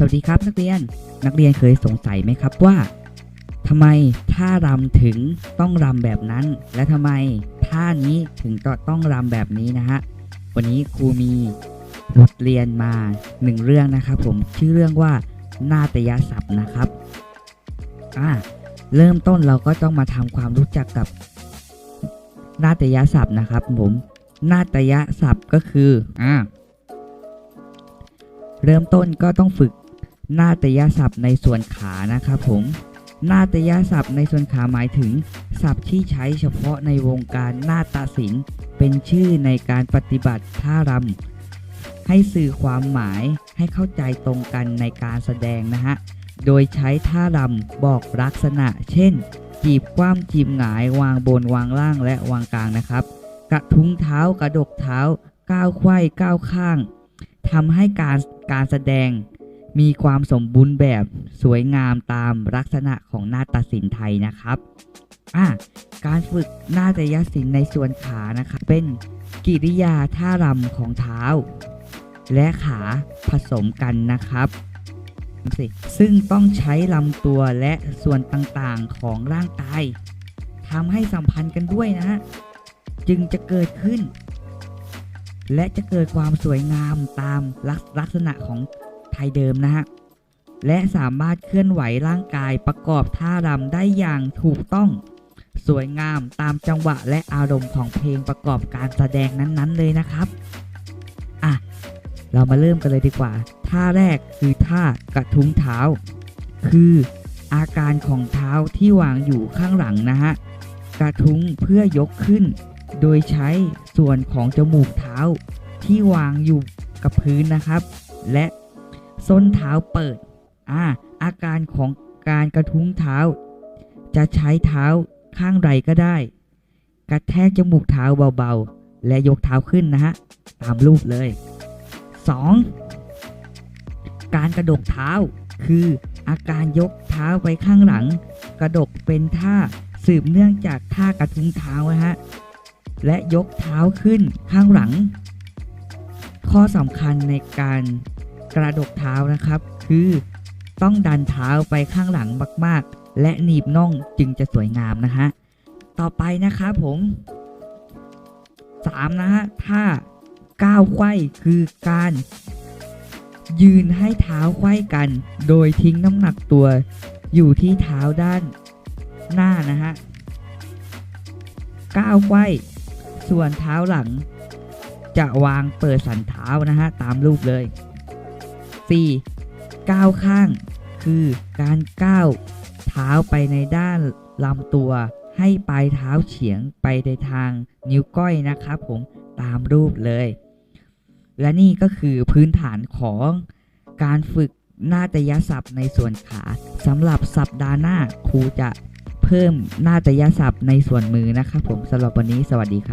สวัสดีครับนักเรียนนักเรียนเคยสงสัยไหมครับว่าทำไมท่ารำถึงต้องรำแบบนั้น และทำไมท่านี้ถึงต้องรำแบบนี้นะฮะวันนี้ครูมีบทเรียนมาหนึ่งเรื่องนะครับผมชื่อเรื่องว่านาฏยศัพท์นะครับอ่าเริ่มต้นเราก็ต้องมาทำความรู้จักกับนาฏยศัพท์นะครับผมนาฏยศัพท์ก็คืออ่าเริ่มต้นก็ต้องฝึก นาฏยศัพท์ในส่วนขานะครับผมนาฏยศัพท์ในส่วนขาหมายถึง ศัพท์ที่ใช้เฉพาะในวงการนาฏศิลป์ เป็นชื่อในการปฏิบัติท่ารำให้สื่อความหมายให้เข้าใจตรงกันในการแสดงนะฮะ โดยใช้ท่ารำบอกลักษณะ เช่น จีบคว่ำจีบหงายวางบนวางล่างและวางกลางนะครับ กระทุ้งเท้ากระดกเท้า ก้าวไขว้ก้าวข้างทำให้การการแสดง มีความสมบูรณ์แบบสวยงามตามลักษณะของนาฏศิลป์ไทยนะครับอะการฝึกนาฏยศิลป์ในส่วนขานะครับเป็นกิริยาท่ารำของเท้า และขาผสมกันนะครับซึ่งต้องใช้ลำตัวและส่วนต่างๆของร่างกายทำให้สัมพันธ์กันด้วยนะ จึงจะเกิดขึ้น และจะเกิดความสวยงามตามลักษณะของ ทยเดิมนะฮะ และสามารถเคลื่อนไหวร่างกายประกอบท่ารำได้อย่างถูกต้อง สวยงามตามจังหวะและอารมณ์ของเพลงประกอบการแสดงนั้นๆเลยนะครับ อะ เรามาเริ่มกันเลยดีกว่า ท่าแรกคือท่ากระทุ้งเท้า คืออาการของเท้าที่วางอยู่ข้างหลังนะฮะ กระทุ้งเพื่อยกขึ้น โดยใช้ส่วนของจมูกเท้าที่วางอยู่กับพื้นนะครับ และ ส้นเท้าเปิดอ่าอาการของการกระทุ้งเท้า จะใช้เท้าข้างใดก็ได้ กระแทกจมูกเท้าเบาๆ และยกเท้าขึ้นนะฮะ ตามรูปเลย 2. การกระดกเท้าคืออาการยกเท้าไปข้างหลัง กระดกเป็นท่าสืบเนื่องจากท่ากระทุ้งเท้านะฮะ และยกเท้าขึ้นข้างหลัง ข้อสำคัญในการ กระดกเท้านะครับ คือต้องดันเท้าไปข้างหลังมาก ๆ และหนีบน่องจึงจะสวยงามนะฮะ ต่อไปนะครับผม3นะฮะท่าก้าวไขว้คือการยืนให้เท้าไขว้กัน โดยทิ้งน้ำหนักตัวอยู่ที่เท้าด้านหน้านะฮะก้าวไขว้ส่วนเท้าหลัง จะวางเปิดสันเท้านะฮะตามรูปเลย 4. ก้าวข้าง คือการก้าวเท้าไปในด้านลำตัว ให้ปลายเท้าเฉียงไปในทางนิ้วก้อยนะครับผมตามรูปเลย และนี่ก็คือพื้นฐานของการฝึกนาฏยศัพท์ในส่วนขาสำหรับสัปดาห์หน้าครูจะเพิ่มนาฏยศัพท์ในส่วนมือนะครับผมสำหรับวันนี้สวัสดีครับ